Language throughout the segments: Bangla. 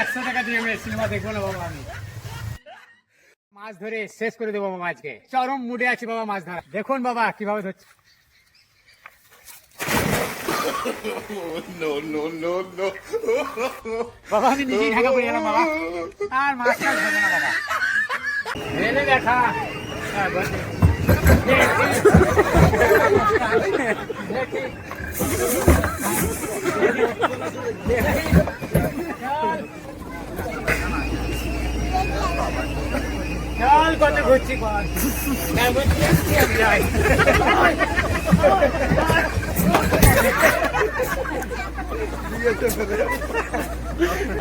একশো টাকা দিয়ে আমি সিনেমা দেখব না বাবা আমি। মাছ ধরে শেষ করে দেবো বাবা আজকে। চরম মুডে আছি বাবা মাছ ধরা। দেখুন বাবা কীভাবে ধরছে। No, no, no, no. বাবা আমি নিজেই ঢাকা পড়ে গেলাম বাবা। আর মাছ ধরবো না বাবা। দেখা। হ্যাঁ, বল। দেখি। চল কত ঘুরছি হ্যাঁ।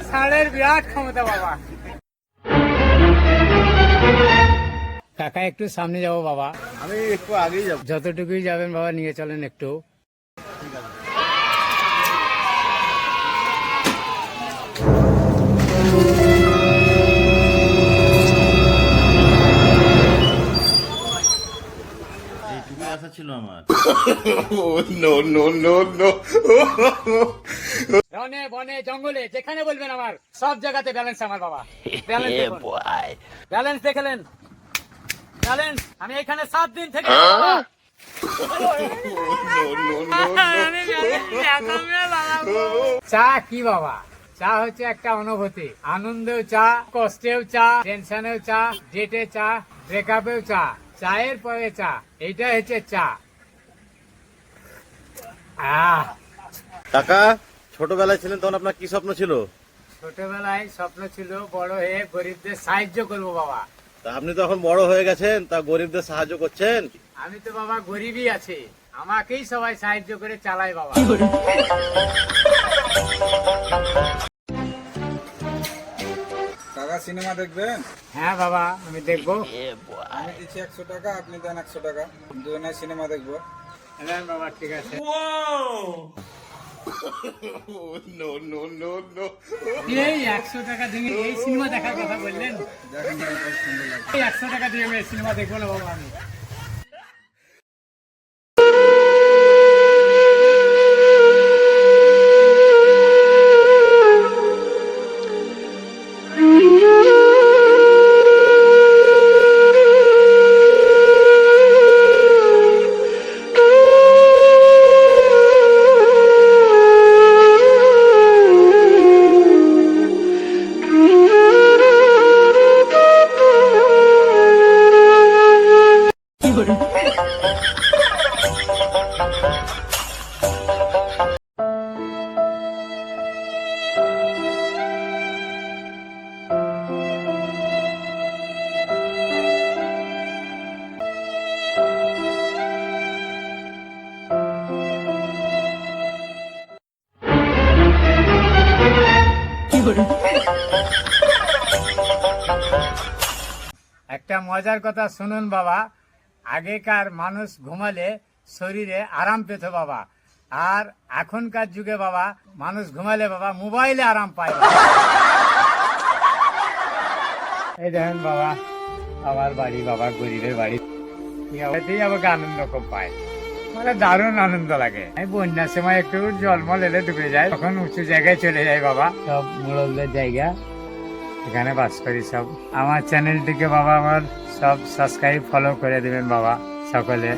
ষাঁড়ের বিরাট ক্ষমতা বাবা। কাকা একটু সামনে যাব বাবা। আমি একটু আগেই যাব। যতটুকুই যাবেন বাবা নিয়ে চলেন একটু। এইটুকুই আশা আমার? No, no, no, no. রনে বনে জঙ্গলে যেখানে বলবেন আমার সব জায়গাতে ব্যালেন্স আমার বাবা। ব্যালেন্স ব্যালেন্স দেখলেন ব্যালেন্স আমি এখানে সাত দিন থেকে no. চা কি বাবা? চা হচ্ছে একটা অনুভূতি। আনন্দেও চা কষ্টেও চা টেনশনেও চা ডেটে চা ব্রেকআপেও চা। চায়ের পরে চা। এইটাই হচ্ছে চা। আহ। কাকা ছোটবেলায় ছিলেন তখন আপনার কি স্বপ্ন ছিল? ছোটবেলায় স্বপ্ন ছিল বড় হয়ে গরিবদের সাহায্য করব বাবা। তা আপনি তো এখন বড় হয়ে গেছেন তা গরিবদের সাহায্য করছেন? আমি তো বাবা গরিবই আছি। আমাকেই সবাই সাহায্য করে চালায় বাবা। কাকা সিনেমা দেখবেন? হ্যাঁ বাবা আমি দেখব। আমি দিচ্ছি একশো টাকা আপনি দেন একশো টাকা। দুজনে সিনেমা দেখব। হ্যাঁ বাবা ঠিক আছে। Oh, no, no, no, no. এই একশো টাকা দিয়ে এই সিনেমা দেখার কথা বললেন। এই একশো টাকা দিয়ে আমি সিনেমা দেখব না বাবা আমি। একটা মজার কথা শুনুন বাবা। আগেকার মানুষ ঘুমালে শরীরে আরাম পেত বাবা। আর এখনকার যুগে বাবা, মানুষ ঘুমালে বাবা, মোবাইলে আরাম পায়। এই দেখেন বাবা, আমার বাড়ি বাবা, গরিবের বাড়ি। আমাকে আনন্দ খুব পায়। মানে দারুণ আনন্দ লাগে। এই বন্যার সময় একটু জলমল এলে ডুবে যায়, তখন উঁচু জায়গায় চলে যায় বাবা। সব মোড়লদের জায়গা। এখানে বাস করি সব। আমার চ্যানেলটিকে বাবা আমার সব সাবস্ক্রাইব ফলো করে দেবেন বাবা সকলে।